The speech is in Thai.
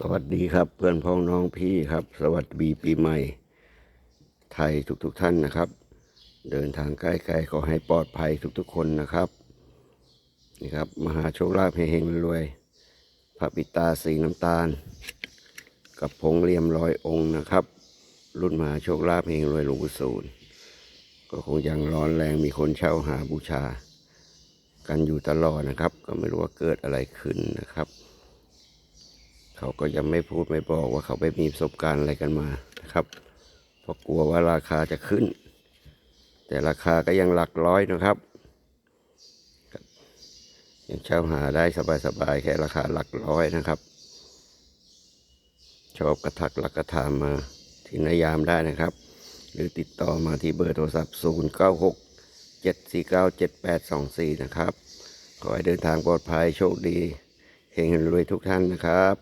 สวัสดีครับเพื่อนพ้องน้องพี่ครับ สวัสดีปีใหม่ ไทยทุกๆทท่านนะครับ เดินทางใกล้ๆขอให้ปลอดภัยทุกๆ คนนะครับนี่ครับมหาโชคลาภเฮงรวยพระปิตาสีน้ำตาล กับพงเลี่ยมร้อยองค์นะครับ รุ่นมหาโชคลาภเฮงรวยหลวงปู่ศูนย์ก็คงยังร้อนแรงมีคนเช่าหาบูชา กันอยู่ตลอดนะครับ ก็ไม่รู้ว่าเกิดอะไรขึ้นนะครับ เขาก็ยังไม่พูดไม่บอกว่าเขาไปมีประสบการณ์อะไรกันมานะครับ เพราะกลัวว่าราคาจะขึ้น แต่ราคาก็ยังหลักร้อยนะครับครับยังเช่าหาได้สบายๆแค่ราคาหลักร้อยนะครับ ชอบกระทักหลักกระถามมาที่นายามได้นะครับ หรือติดต่อมาที่เบอร์โทรศัพท์ 0 9 6 7 4 9 7 8 2 4 นะครับ ขอให้เดินทางปลอดภัยโชคดีเฮงรวยทุกท่านนะครับ